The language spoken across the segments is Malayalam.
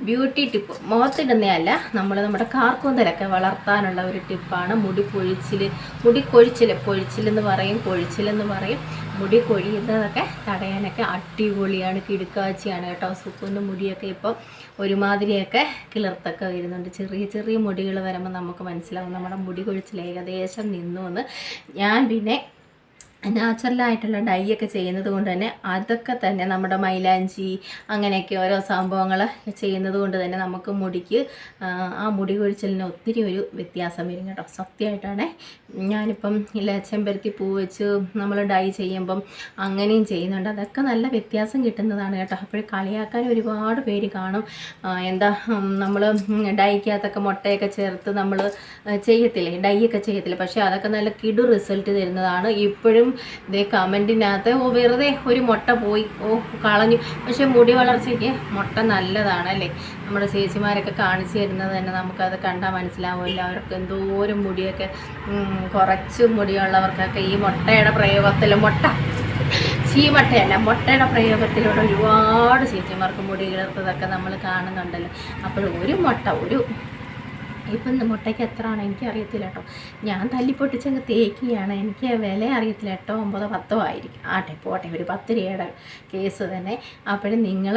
ബ്യൂട്ടി ടിപ്പ് മുഖത്തിടുന്നതല്ല നമ്മൾ നമ്മുടെ കാർക്കൂന്തലൊക്കെ വളർത്താനുള്ള ഒരു ടിപ്പാണ്. മുടി പൊഴിച്ചിൽ മുടി കൊഴിച്ചിൽ പൊഴിച്ചിലെന്ന് പറയും കൊഴിച്ചിലെന്ന് പറയും. മുടി കൊഴിയുന്നതൊക്കെ തടയാനൊക്കെ അടിപൊളിയാണ് കിടുക്കാച്ചിയാണ് കേട്ടോ. സുക്കുന്ന മുടിയൊക്കെ ഇപ്പോൾ ഒരുമാതിരിയൊക്കെ കിളിർത്തൊക്കെ വരുന്നുണ്ട്. ചെറിയ ചെറിയ മുടികൾ വരുമ്പോൾ നമുക്ക് മനസ്സിലാവും നമ്മുടെ മുടി കൊഴിച്ചിൽ ഏകദേശം നിന്നു എന്ന്. ഞാൻ പിന്നെ നാച്ചുറലായിട്ടുള്ള ഡൈ ഒക്കെ ചെയ്യുന്നത് കൊണ്ട് തന്നെ അതൊക്കെ തന്നെ നമ്മുടെ മൈലാഞ്ചി അങ്ങനെയൊക്കെ ഓരോ സംഭവങ്ങൾ ചെയ്യുന്നത് കൊണ്ട് തന്നെ നമുക്ക് മുടിക്ക് ആ, മുടി കൊഴിച്ചിലിന് ഒത്തിരി ഒരു വ്യത്യാസം വരും കേട്ടോ. സത്യമായിട്ടാണ്. ഞാനിപ്പം ഇല്ല ചെമ്പരത്തി പൂ വെച്ച് നമ്മൾ ഡൈ ചെയ്യുമ്പം അങ്ങനെയും ചെയ്യുന്നുണ്ട്. അതൊക്കെ നല്ല വ്യത്യാസം കിട്ടുന്നതാണ് കേട്ടോ. അപ്പോൾ കളിയാക്കാൻ ഒരുപാട് പേര് കാണും. എന്താ നമ്മൾ ഡൈക്കകത്തൊക്കെ മുട്ടയൊക്കെ ചേർത്ത് നമ്മൾ ചെയ്യത്തില്ലേ? ഡൈ ഒക്കെ ചെയ്യത്തില്ലേ? പക്ഷേ അതൊക്കെ നല്ല കിടു റിസൾട്ട് തരുന്നതാണ്. ഇപ്പോഴും ഇതേ കമന്റിനകത്ത് ഓ വെറുതെ ഒരു മുട്ട പോയി. ഓ കളഞ്ഞു. പക്ഷേ മുടി വളർച്ചയ്ക്ക് മുട്ട നല്ലതാണ് അല്ലേ നമ്മുടെ ചേച്ചിമാരൊക്കെ കാണിച്ചു തരുന്നത് തന്നെ നമുക്കത് കണ്ടാൽ മനസ്സിലാവുമല്ലോ. അവർക്ക് എന്തോരം മുടിയൊക്കെ കുറച്ച് മുടിയുള്ളവർക്കൊക്കെ ഈ മുട്ടയുടെ പ്രയോഗത്തിൽ മുട്ട. ചീമട്ടയല്ല മുട്ടയുടെ പ്രയോഗത്തിലൂടെ ഒരുപാട് ചേച്ചിമാർക്ക് മുടി കിളർത്തതൊക്കെ നമ്മൾ കാണുന്നുണ്ടല്ലോ. അപ്പോൾ ഒരു മുട്ട ഒരു ഇപ്പം മുട്ടയ്ക്ക് എത്രയാണ് എനിക്ക് അറിയത്തില്ല കേട്ടോ. ഞാൻ തല്ലിപ്പൊട്ടിച്ചങ്ങ് തേക്കുകയാണ്. എനിക്ക് വില അറിയത്തില്ല. എട്ടോ ഒമ്പതോ പത്തോ ആയിരിക്കും. ആട്ടെ പോട്ടെ ഒരു പത്ത് രൂപയുടെ കേസ് തന്നെ. അപ്പോഴും നിങ്ങൾ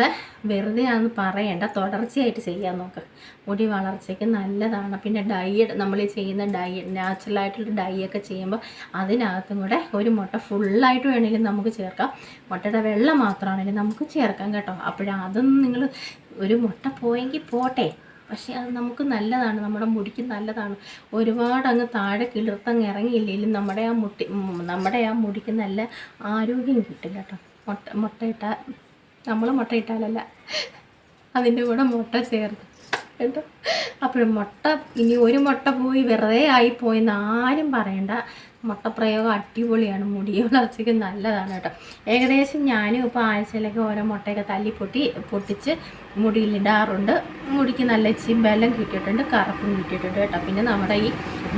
വെറുതെ ആണെന്ന് പറയണ്ട. തുടർച്ചയായിട്ട് ചെയ്യാൻ നോക്കുക മുടി വളർച്ചയ്ക്ക് നല്ലതാണ്. പിന്നെ ഡയറ്റ് നമ്മൾ ചെയ്യുന്ന ഡയറ്റ് നാച്ചുറലായിട്ടുള്ള ഡൈ ഒക്കെ ചെയ്യുമ്പോൾ അതിനകത്തും കൂടെ ഒരു മുട്ട ഫുള്ളായിട്ട് വേണമെങ്കിലും നമുക്ക് ചേർക്കാം. മുട്ടയുടെ വെള്ളം മാത്രമാണെങ്കിലും നമുക്ക് ചേർക്കാം കേട്ടോ. അപ്പോഴതൊന്നും നിങ്ങൾ ഒരു മുട്ട പോയെങ്കിൽ പോട്ടെ. പക്ഷേ അത് നമുക്ക് നല്ലതാണ് നമ്മുടെ മുടിക്ക് നല്ലതാണ്. ഒരുപാട് അങ്ങ് താഴെ കിളിർത്തങ്ങ് ഇറങ്ങിയില്ലെങ്കിലും നമ്മുടെ ആ മുട്ടി നമ്മുടെ ആ മുടിക്ക് നല്ല ആരോഗ്യം കിട്ടും കേട്ടോ. മുട്ട മുട്ടയിട്ട നമ്മൾ മുട്ടയിട്ടാലല്ല അതിന്റെ കൂടെ മുട്ട ചേർത്ത്. കേട്ടോ? അപ്പോഴും മുട്ട ഇനി ഒരു മുട്ട പോയി വെറുതെ ആയിപ്പോയെന്ന് ആരും പറയണ്ട. മുട്ടപ്രയോഗം അടിപൊളിയാണ്. മുടി വളർച്ചയ്ക്ക് നല്ലതാണ് കേട്ടോ. ഏകദേശം ഞാനും ഇപ്പോൾ ആഴ്ചയിലൊക്കെ ഓരോ മുട്ടയൊക്കെ തല്ലി പൊട്ടി പൊട്ടിച്ച് മുടിയിലിടാറുണ്ട് മുടിക്ക് നല്ല ചിമ്പെല്ലാം കിട്ടിയിട്ടുണ്ട് കറുപ്പും കിട്ടിയിട്ടുണ്ട് കേട്ടോ. പിന്നെ നമ്മുടെ ഈ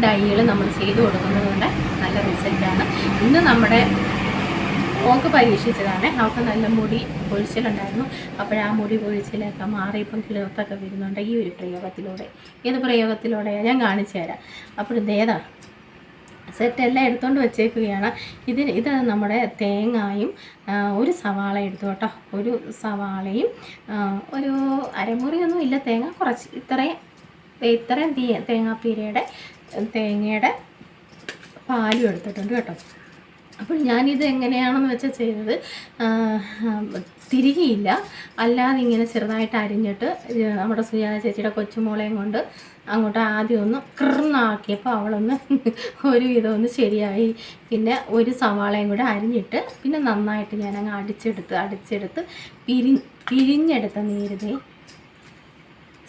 ഡൈകൾ നമ്മൾ ചെയ്ത് കൊടുക്കുന്നത് കൊണ്ട് നല്ല റിസൾട്ടാണ് ഇന്ന് നമ്മുടെ ഓക്ക് പരീക്ഷിച്ചതാണ്. അവൾക്ക് നല്ല മുടി പൊഴിച്ചിലുണ്ടായിരുന്നു അപ്പോൾ ആ മുടി പൊഴിച്ചിലൊക്കെ മാറി ഇപ്പം കിളിർത്തൊക്കെ വരുന്നുണ്ട് ഈ ഒരു പ്രയോഗത്തിലൂടെ. ഏത് പ്രയോഗത്തിലൂടെയാണ് ഞാൻ കാണിച്ചു തരാം. അപ്പോൾ ഇതേതാ സെറ്റ് എല്ലാം എടുത്തുകൊണ്ട് വെച്ചേക്കുകയാണ്. ഇതിന് ഇത് നമ്മുടെ തേങ്ങായും ഒരു സവാള എടുത്തു കേട്ടോ. ഒരു സവാളയും ഒരു അരമുറിയൊന്നും ഇല്ല തേങ്ങ. കുറച്ച് ഇത്രയും ഇത്രയും തീ തേങ്ങാപ്പീരയുടെ തേങ്ങയുടെ പാലും എടുത്തിട്ടുണ്ട് കേട്ടോ. അപ്പോൾ ഞാനിത് എങ്ങനെയാണെന്ന് വെച്ചാൽ ചെയ്തത് തിരികെയില്ല. അല്ലാതെ ഇങ്ങനെ ചെറുതായിട്ട് അരിഞ്ഞിട്ട് നമ്മുടെ സുജാത ചേച്ചിയുടെ കൊച്ചുമോളെയും കൊണ്ട് അങ്ങോട്ട് ആദ്യം ഒന്ന് കൃന്നാക്കിയപ്പോൾ അവളൊന്ന് ഒരുവിധം ഒന്ന് ശരിയായി. പിന്നെ ഒരു സവാളയും കൂടെ അരിഞ്ഞിട്ട് പിന്നെ നന്നായിട്ട് ഞാൻ അങ്ങ് അടിച്ചെടുത്ത് അടിച്ചെടുത്ത് പിരി പിരിഞ്ഞെടുത്ത നേരത്തെ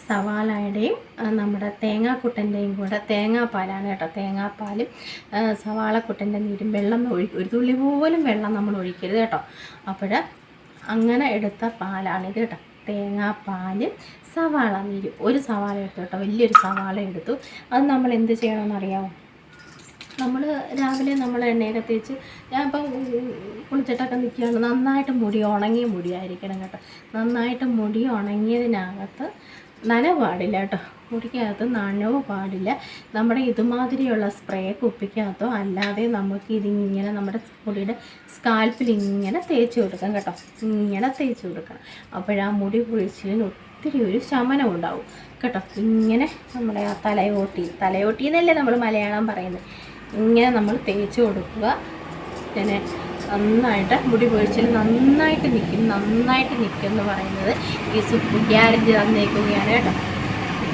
സവാളയുടെയും നമ്മുടെ തേങ്ങാക്കുട്ടന്റെയും കൂടെ തേങ്ങാപ്പാലാണ് കേട്ടോ തേങ്ങാപ്പാലും സവാളക്കുട്ടന്റെ നീരും വെള്ളം ഒഴി ഒരു തുള്ളി പോലും വെള്ളം നമ്മൾ ഒഴിക്കരുത് കേട്ടോ. അപ്പോൾ അങ്ങനെ എടുത്ത പാലാണിത് കേട്ടോ. തേങ്ങാപ്പാലും സവാള നീര്. ഒരു സവാള എടുത്തു കേട്ടോ. വലിയൊരു സവാള എടുത്തു. അത് നമ്മൾ എന്ത് ചെയ്യണമെന്നറിയാമോ നമ്മൾ രാവിലെ നമ്മൾ എണ്ണയൊക്കെ തേച്ച് ഞാൻ ഇപ്പം കുളിച്ചിട്ടൊക്കെ നിൽക്കുകയാണ്. നന്നായിട്ട് മുടി ഉണങ്ങിയ മുടിയായിരിക്കണം കേട്ടോ. നന്നായിട്ട് മുടി ഉണങ്ങിയതിനകത്ത് നനവാടില്ല കേട്ടോ. മുടിക്കകത്ത് നനവ് പാടില്ല. നമ്മുടെ ഇതുമാതിരിയുള്ള സ്പ്രേ കുപ്പിക്കകത്തോ അല്ലാതെ നമുക്ക് ഇതിങ്ങനെ നമ്മുടെ മുടിയുടെ സ്കാൽപ്പിൽ ഇങ്ങനെ തേച്ച് കൊടുക്കാം കേട്ടോ. ഇങ്ങനെ തേച്ച് കൊടുക്കണം. അപ്പോഴാ മുടി പൊഴിച്ചിലിന് ഒത്തിരി ഒരു ശമനം ഉണ്ടാവും കേട്ടോ. ഇങ്ങനെ നമ്മുടെ ആ തലയോട്ടി തലയോട്ടി എന്നല്ലേ നമ്മൾ മലയാളം പറയുന്നത്. ഇങ്ങനെ നമ്മൾ തേച്ച് കൊടുക്കുക. പിന്നെ നന്നായിട്ട് മുടി പൊഴിച്ചിൽ നന്നായിട്ട് നിൽക്കും നന്നായിട്ട് നിൽക്കും എന്ന് പറയുന്നത് ഈ സുപ്പ് ഗ്യാരന്റി തന്നേക്കുകയാണ് കേട്ടോ.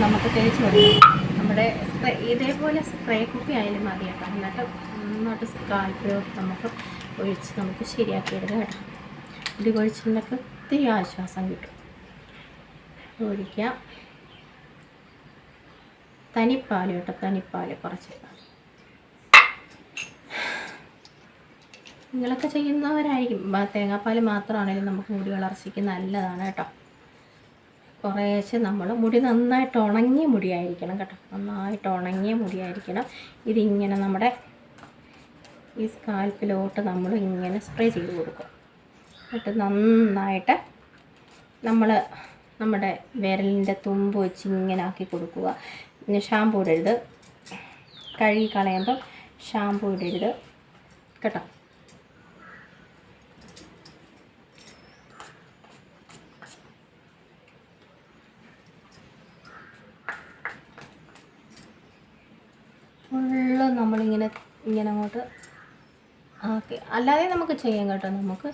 നമുക്ക് തേച്ച് കൊടുക്കാം. നമ്മുടെ സ്പ്രേ ഇതേപോലെ സ്പ്രേ കുപ്പി ആയാലും മതി കേട്ടോ. എന്നിട്ട് നന്നായിട്ട് സ്കാൽപ്പിലോ നമുക്ക് ഒഴിച്ച് നമുക്ക് ശരിയാക്കിയെടുക്കാം കേട്ടോ. ഇത് കുഴിച്ചിട്ടുണ്ടെങ്കിൽ ഒത്തിരി ആശ്വാസം കിട്ടും. ഒഴിക്കാം തനിപ്പാൽ കേട്ടോ തനിപ്പാൽ കുറച്ച് നിങ്ങളൊക്കെ ചെയ്യുന്നവരായിരിക്കും. തേങ്ങാപ്പാൽ മാത്രമാണെങ്കിലും നമുക്ക് മുടി വളർച്ചയ്ക്ക് നല്ലതാണ് കേട്ടോ. കുറേശ്ശെ നമ്മൾ മുടി നന്നായിട്ട് ഉണങ്ങിയ മുടിയായിരിക്കണം കേട്ടോ. നന്നായിട്ട് ഉണങ്ങിയ മുടിയായിരിക്കണം. ഇതിങ്ങനെ നമ്മുടെ ഈ സ്കാൽപ്പിലോട്ട് നമ്മൾ ഇങ്ങനെ സ്പ്രേ ചെയ്ത് കൊടുക്കും. എന്നിട്ട് നന്നായിട്ട് നമ്മൾ നമ്മുടെ വിരലിന്റെ തുമ്പ് വെച്ച് ഇങ്ങനെ ആക്കി കൊടുക്കുക. പിന്നെ ഷാമ്പൂ ഇടരുത്. കഴുകി കളയുമ്പം ഷാമ്പൂ ഇടരുത്. കേട്ടോ. നമ്മളിങ്ങനെ ഇങ്ങനെ അങ്ങോട്ട് ആക്കി. അല്ലാതെ നമുക്ക് ചെയ്യാം കേട്ടോ. നമുക്ക്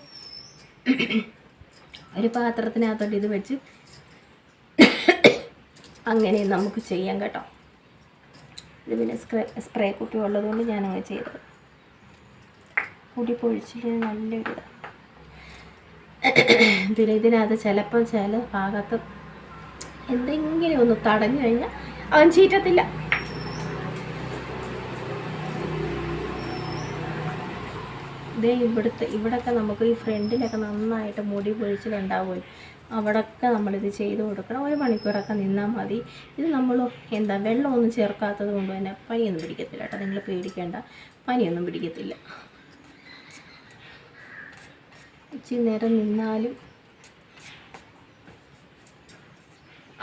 ഒരു പാത്രത്തിനകത്തോട്ട് ഇത് വെച്ച് അങ്ങനെ നമുക്ക് ചെയ്യാം കേട്ടോ. ഇത് പിന്നെ സ്പ്രേ സ്പ്രേ കുപ്പി ഉള്ളതുകൊണ്ട് ഞാനങ്ങനെ ചെയ്തത്. കൂടി പൊഴിച്ചിട്ട് നല്ലൊരു. പിന്നെ ഇതിനകത്ത് ചിലപ്പോൾ ചില ഭാഗത്ത് എന്തെങ്കിലും ഒന്ന് തടഞ്ഞു കഴിഞ്ഞാൽ അവൻ ചീറ്റത്തില്ല. ഇതേ ഇവിടുത്തെ ഇവിടൊക്കെ നമുക്ക് ഈ ഫ്രണ്ടിലൊക്കെ നന്നായിട്ട് മുടി പൊഴിച്ചിലുണ്ടാവുമല്ലോ അവിടൊക്കെ നമ്മളിത് ചെയ്ത് കൊടുക്കണം. ഒരു മണിക്കൂറൊക്കെ നിന്നാൽ മതി. ഇത് നമ്മൾ എന്താ വെള്ളമൊന്നും ചേർക്കാത്തത് കൊണ്ട് തന്നെ പനിയൊന്നും പിടിക്കത്തില്ല കേട്ടോ. നിങ്ങൾ പേടിക്കേണ്ട പനിയൊന്നും പിടിക്കത്തില്ല. ഇച്ചിരി നേരം നിന്നാലും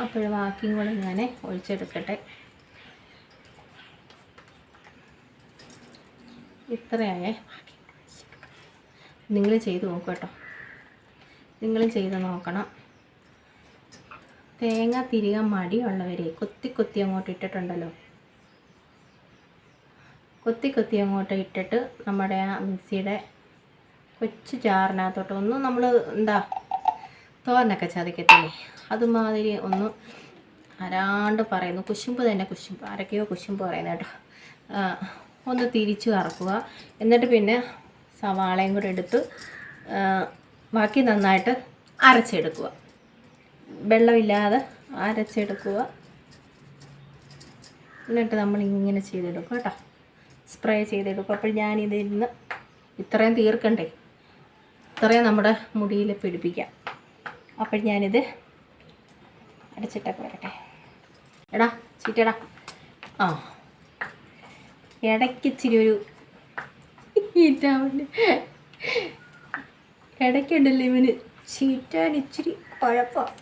അപ്പോൾ ബാക്കിയും കൂടെ ഞാൻ ഒഴിച്ചെടുക്കട്ടെ. ഇത്രയായേ നിങ്ങൾ ചെയ്ത് നോക്കൂ കേട്ടോ. നിങ്ങൾ ചെയ്ത് നോക്കണം. തേങ്ങ തിരികാൻ മടിയുള്ളവരെ കൊത്തി കൊത്തി അങ്ങോട്ട് ഇട്ടിട്ടുണ്ടല്ലോ. കൊത്തി കൊത്തി അങ്ങോട്ട് ഇട്ടിട്ട് നമ്മുടെ ആ മിക്സിയുടെ കൊച്ചു ചാറിനകത്തോട്ട് ഒന്ന് നമ്മൾ എന്താ തോരനൊക്കെ ചതക്കത്തില്ലേ? അതുമാതിരി ഒന്ന് അരാണ്ട് പറയുന്നു. കുശുമ്പ് തന്നെ കുശുമ്പ്. ആരൊക്കെയോ കുശുമ്പ് പറയുന്നത് കേട്ടോ. ഒന്ന് തിരിച്ചു കറക്കുക എന്നിട്ട് പിന്നെ സവാളയും കൂടെ എടുത്ത് ബാക്കി നന്നായിട്ട് അരച്ചെടുക്കുക. വെള്ളമില്ലാതെ അരച്ചെടുക്കുക. എന്നിട്ട് നമ്മൾ ഇങ്ങനെ ചെയ്തെടുക്കുക കേട്ടോ. സ്പ്രേ ചെയ്തെടുക്കും. അപ്പോൾ ഞാനിത് നിന്ന് ഇത്രയും തീർക്കണ്ടേ. ഇത്രയും നമ്മുടെ മുടിയിൽ പിടിപ്പിക്കാം. അപ്പോൾ ഞാനിത് അടച്ചിട്ടൊക്കെ വരട്ടെ. എടാ ചീറ്റടാ. ആ. ഇടയ്ക്ക് ഇച്ചിരി ഒരു ഇടയ്ക്കുണ്ടല്ലോ ഇവന്. ചീറ്റാൻ ഇച്ചിരി കുഴപ്പമാണ്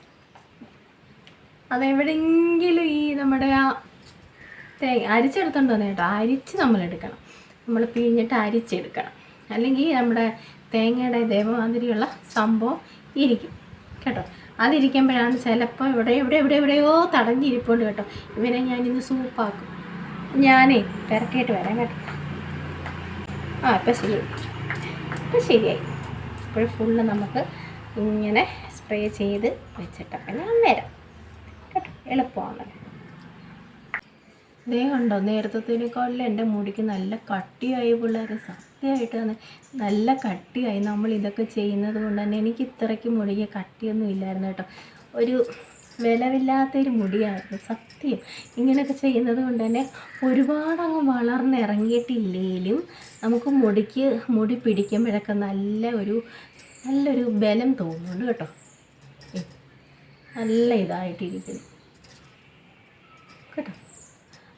അതെവിടെയെങ്കിലും ഈ നമ്മുടെ ആ തേങ്ങ അരിച്ചെടുത്തോണ്ട് നേട്ടോ അരിച്ച് നമ്മൾ എടുക്കണം നമ്മൾ പിഴിഞ്ഞിട്ട് അരിച്ചെടുക്കണം. അല്ലെങ്കിൽ നമ്മുടെ തേങ്ങയുടെ ഇതേമാതിരിയുള്ള സംഭവം ഇരിക്കും. കേട്ടോ. അതിരിക്കുമ്പോഴാണ് ചിലപ്പോൾ ഇവിടെ ഇവിടെ ഇവിടെ എവിടെയോ തടഞ്ഞിരിപ്പുണ്ട് കേട്ടോ. ഇവനെ ഞാനിന്ന് സൂപ്പാക്കും. ഞാനേ തിരക്കിയിട്ട് വരാം കേട്ടോ. ആ ഇപ്പം ശരി. ഇപ്പം ശരിയായി. ഇപ്പോൾ ഫുള്ള് നമുക്ക് ഇങ്ങനെ സ്പ്രേ ചെയ്ത് വെച്ചിട്ടൊക്കെ ഞാൻ വരാം. കേട്ടോ? എളുപ്പമാണ്. ദേ കണ്ടോ നേരത്തേക്കാളിൽ എന്റെ മുടിക്ക് നല്ല കട്ടിയായി പിള്ളേർ സത്യമായിട്ട് തന്നെ നല്ല കട്ടിയായി. നമ്മൾ ഇതൊക്കെ ചെയ്യുന്നത് കൊണ്ട് തന്നെ എനിക്ക് ഇത്രയ്ക്ക് മുടിക്ക് കട്ടിയൊന്നും ഇല്ലായിരുന്നു കേട്ടോ. ഒരു വിലവില്ലാത്തൊരു മുടിയായിരുന്നു സത്യം. ഇങ്ങനെയൊക്കെ ചെയ്യുന്നത് കൊണ്ട് തന്നെ ഒരുപാട് അങ്ങ് വളർന്നിറങ്ങിയിട്ടില്ലേലും നമുക്ക് മുടിക്ക് മുടി പിടിക്കുമ്പോഴൊക്കെ നല്ല ഒരു നല്ലൊരു ബലം തോന്നുന്നുണ്ട് കേട്ടോ. നല്ല ഇതായിട്ടിരിക്കുന്നു. കേട്ടോ.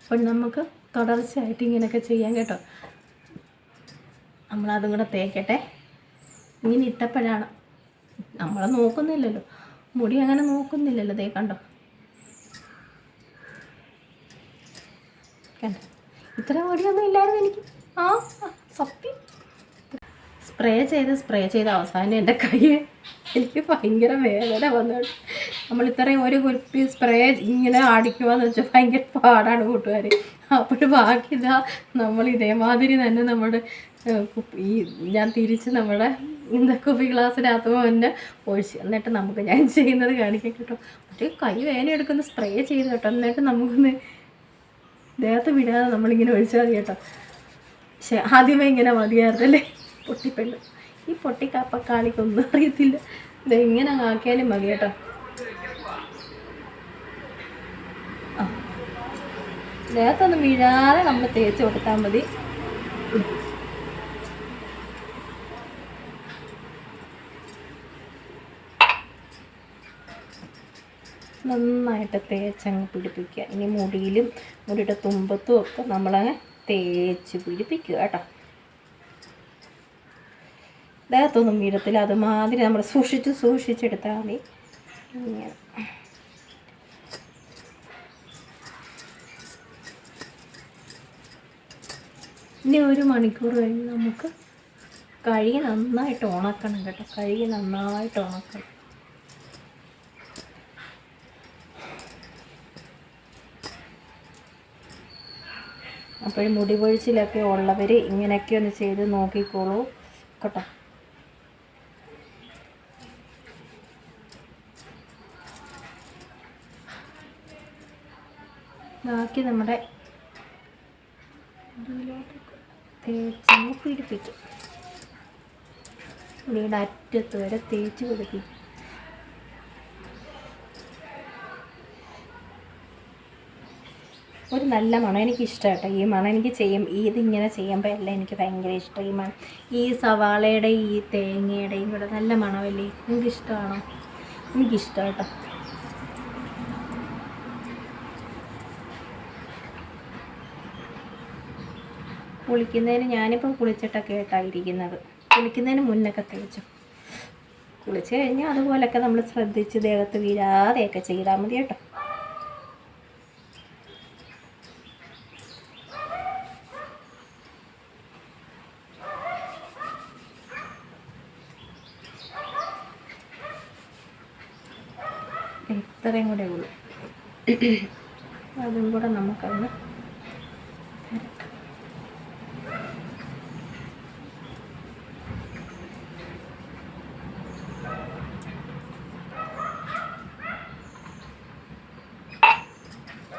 അപ്പം നമുക്ക് തുടർച്ചയായിട്ട് ഇങ്ങനെയൊക്കെ ചെയ്യാം കേട്ടോ. നമ്മളതും കൂടെ തേക്കട്ടെ. ഇങ്ങനെ ഇട്ടപ്പോഴാണ്. നമ്മളെ നോക്കുന്നില്ലല്ലോ. മുടി അങ്ങനെ നോക്കുന്നില്ലല്ലോ ദേ കണ്ടോ? കണ്ടോ? ഇത്ര മുടിയൊന്നും ഇല്ലായിരുന്നു എനിക്ക്. ആ സത്യം. സ്പ്രേ ചെയ്ത് സ്പ്രേ ചെയ്ത് അവസാനം എന്റെ കൈ എനിക്ക് ഭയങ്കര വേദന വന്നു നമ്മൾ ഇത്രയും ഒരു കുപ്പി സ്പ്രേ ഇങ്ങനെ അടിക്കുവാന്ന് വെച്ചാൽ ഭയങ്കര പാടാണ് കൂട്ടുകാർ അപ്പോൾ ബാക്കി ഇതാ നമ്മൾ ഇതേമാതിരി തന്നെ നമ്മുടെ ഈ ഞാൻ തിരിച്ച് നമ്മുടെ എന്താ കുപ്പി ഗ്ലാസ്സിനകത്ത് തന്നെ ഒഴിച്ച്. എന്നിട്ട് നമുക്ക് ഞാൻ ചെയ്യുന്നത് കാണിക്കാം കേട്ടോ. മറ്റേ കൈ വേദന എടുക്കുന്ന സ്പ്രേ ചെയ്ത് കേട്ടോ. എന്നിട്ട് നമുക്കൊന്ന് ദേഹത്ത് വിടാതെ നമ്മളിങ്ങനെ ഒഴിച്ചാൽ മതി കേട്ടോ. പക്ഷെ ആദ്യമേ ഇങ്ങനെ മതിയായിരുന്നല്ലേ? പൊട്ടിപ്പെള്ള് ഈ പൊട്ടിക്കപ്പക്കാളിക്കൊന്നും അറിയത്തില്ല. ഇത് എങ്ങനെ ആക്കിയാലും മതി കേട്ടോ. ദേഹത്തൊന്നും വീഴാതെ നമ്മൾ തേച്ച് കൊടുത്താൽ മതി. നന്നായിട്ട് തേച്ചങ്ങ് പിടിപ്പിക്കുക. ഇനി മുടിയിലും മുടിയുടെ തുമ്പത്തും ഒക്കെ നമ്മളങ്ങ് തേച്ച് പിടിപ്പിക്കുക കേട്ടോ. ദേഹത്തൊന്നും വീഴത്തില്ല അതുമാതിരി നമ്മൾ സൂക്ഷിച്ച് സൂക്ഷിച്ചെടുത്താൽ മതി. ഇനി ഒരു മണിക്കൂർ കഴിഞ്ഞ് നമുക്ക് കഴുകി നന്നായിട്ട് ഉണക്കണം കേട്ടോ. കഴുകി നന്നായിട്ട് ഉണക്കണം. അപ്പോൾ മുടി പൊഴിച്ചിലൊക്കെ ഉള്ളവർ ഇങ്ങനെയൊക്കെ ഒന്ന് ചെയ്ത് നോക്കിക്കോളൂ കേട്ടോ. ബാക്കി നമ്മുടെ തേച്ചങ്ങ് പിടിപ്പിക്കും വീട് അറ്റത്ത് വരെ തേച്ച് പിടിപ്പിക്കും ഒരു നല്ല മണം എനിക്ക് കേട്ടോ ഈ മണം എനിക്ക് ചെയ്യും ഇതിങ്ങനെ ചെയ്യുമ്പോൾ എല്ലാം എനിക്ക് ഭയങ്കര ഇഷ്ടം. ഈ മണം ഈ സവാളയുടെ ഈ തേങ്ങയുടെയും കൂടെ നല്ല മണമല്ലേ? നിങ്ങൾക്ക് ഇഷ്ടമാണോ എനിക്കിഷ്ടം കേട്ടോ കുളിക്കുന്നതിന് ഞാനിപ്പോൾ കുളിച്ചിട്ടൊക്കെ ആയിട്ടായിരിക്കുന്നത് കുളിക്കുന്നതിന് മുന്നൊക്കെ തേച്ചു കുളിച്ച് കഴിഞ്ഞാൽ അതുപോലൊക്കെ നമ്മൾ ശ്രദ്ധിച്ച് ദേഹത്ത് വീഴാതെയൊക്കെ ചെയ്താൽ മതി കേട്ടോ. ഇത്രയും കൂടെ ഉള്ളൂ. അതും കൂടെ നമുക്കൊന്ന്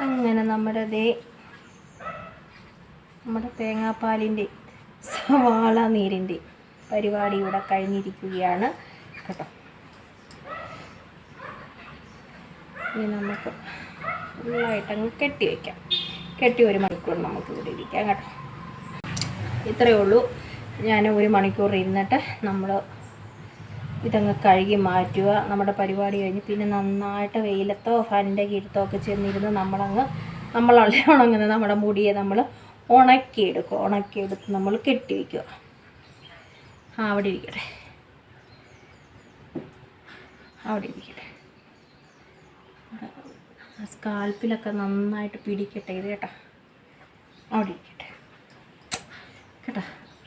അങ്ങനെ നമ്മുടെ ദേ നമ്മുടെ തേങ്ങാപ്പാലിന്റെ സവാള നീരിന്റെ പരിപാടി ഇവിടെ കഴിഞ്ഞിരിക്കുകയാണ്. കേട്ടോ. ഇനി നമുക്ക് ഫുള്ളായിട്ടങ്ങ് കെട്ടി വയ്ക്കാം. കെട്ടി ഒരു മണിക്കൂർ നമുക്ക് ഇവിടെ ഇരിക്കാം കേട്ടോ. ഇത്രയേ ഉള്ളൂ. ഞാൻ ഒരു മണിക്കൂർ ഇരുന്നിട്ട് നമ്മൾ ഇതങ്ങ് കഴുകി മാറ്റുക. നമ്മുടെ പരിപാടി കഴിഞ്ഞ് പിന്നെ നന്നായിട്ട് വെയിലത്തോ ഫാനിന്റെ കീഴത്തോ ഒക്കെ ചെന്നിരുന്ന് നമ്മളങ്ങ് നമ്മളല്ല ഉണങ്ങുന്ന നമ്മുടെ മുടിയെ നമ്മൾ ഉണക്കിയെടുക്കുക ഉണക്കിയെടുത്ത് നമ്മൾ കെട്ടി വയ്ക്കുക. അവിടെ ഇരിക്കട്ടെ. അവിടെ ഇരിക്കട്ടെ. സ്കാൽപ്പിലൊക്കെ നന്നായിട്ട് പിടിക്കട്ടെ ഇത് കേട്ടോ. അവിടെ ഇരിക്കട്ടെ. കേട്ടോ.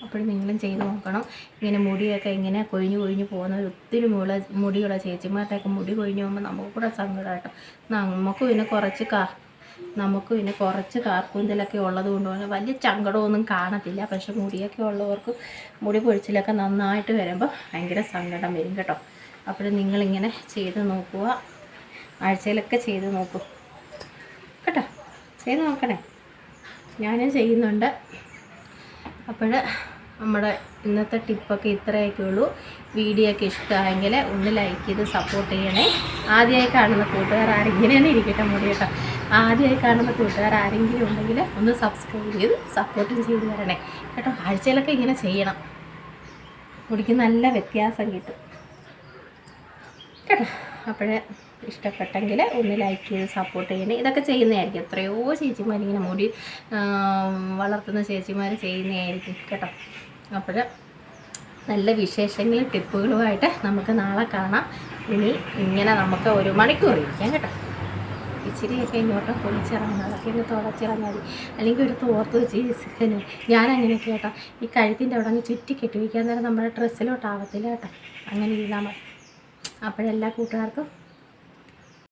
അപ്പോഴും നിങ്ങളും ചെയ്ത് നോക്കണം. ഇങ്ങനെ മുടിയൊക്കെ ഇങ്ങനെ കൊഴിഞ്ഞു കൊഴിഞ്ഞു പോകുന്ന ഒത്തിരി മുള മുടിയുള്ള ചേച്ചിമാരുടെയൊക്കെ മുടി കൊഴിഞ്ഞു പോകുമ്പോൾ നമുക്ക് കൂടെ സങ്കടം കേട്ടോ നമുക്ക് പിന്നെ കുറച്ച് കാ നമുക്ക് പിന്നെ കുറച്ച് കാർക്കൂന്തലൊക്കെ ഉള്ളത് കൊണ്ട് വലിയ സങ്കടമൊന്നും കാണത്തില്ല. പക്ഷെ മുടിയൊക്കെ ഉള്ളവർക്ക് മുടി പൊഴിച്ചിലൊക്കെ നന്നായിട്ട് വരുമ്പോൾ ഭയങ്കര സങ്കടം വരും കേട്ടോ. അപ്പോൾ നിങ്ങളിങ്ങനെ ചെയ്ത് നോക്കുക. ആഴ്ചയിലൊക്കെ ചെയ്ത് നോക്കൂ. കേട്ടോ? ചെയ്ത് നോക്കണേ. ഞാനും ചെയ്യുന്നുണ്ട്. അപ്പോൾ നമ്മുടെ ഇന്നത്തെ ടിപ്പൊക്കെ ഇത്രയൊക്കെ ഉള്ളൂ വീഡിയോ ഒക്കെ ഇഷ്ടമായെങ്കിൽ ഒന്ന് ലൈക്ക് ചെയ്ത് സപ്പോർട്ട് ചെയ്യണേ. ആദ്യമായി കാണുന്ന കൂട്ടുകാർ ആരെങ്കിലും ഇരിക്കട്ടെ മുടി കേട്ടോ. ആദ്യമായി കാണുന്ന കൂട്ടുകാർ ആരെങ്കിലും ഉണ്ടെങ്കിൽ ഒന്ന് സബ്സ്ക്രൈബ് ചെയ്ത് സപ്പോർട്ടും ചെയ്ത് തരണേ. കേട്ടോ ആഴ്ചയിലൊക്കെ ഇങ്ങനെ ചെയ്യണം. മുടിക്ക് നല്ല വ്യത്യാസം കിട്ടും. കേട്ടോ അപ്പോഴേ ഇഷ്ടപ്പെട്ടെങ്കിൽ ഒന്ന് ലൈക്ക് ചെയ്ത് സപ്പോർട്ട് ചെയ്യണേ. ഇതൊക്കെ ചെയ്യുന്നതായിരിക്കും. എത്രയോ ചേച്ചിമാർ ഇങ്ങനെ മുടി വളർത്തുന്ന ചേച്ചിമാർ ചെയ്യുന്നതായിരിക്കും കേട്ടോ. അപ്പോൾ നല്ല വിശേഷങ്ങളും ടിപ്പുകളുമായിട്ട് നമുക്ക് നാളെ കാണാം. ഇനി ഇങ്ങനെ നമുക്ക് ഒരു മണിക്കൂർ ഇരിക്കാം കേട്ടോ. ഇച്ചിരിയൊക്കെ ഇങ്ങോട്ട് പൊളിച്ചിറങ്ങണം. അതൊക്കെ ഒന്ന് തുടച്ചിറങ്ങാൽ മതി. അല്ലെങ്കിൽ ഒരു തോർത്ത് വെച്ച് ചിക്കന് അങ്ങനെ കേട്ടോ. ഈ കഴുത്തിന്റെ അവിടെ അങ്ങ് ചുറ്റി കെട്ടി വയ്ക്കാൻ നേരം നമ്മുടെ ഡ്രസ്സിലോട്ടാവത്തില്ല കേട്ടോ. അങ്ങനെ ചെയ്താൽ മതി. അപ്പോഴെല്ലാ കൂട്ടുകാർക്കും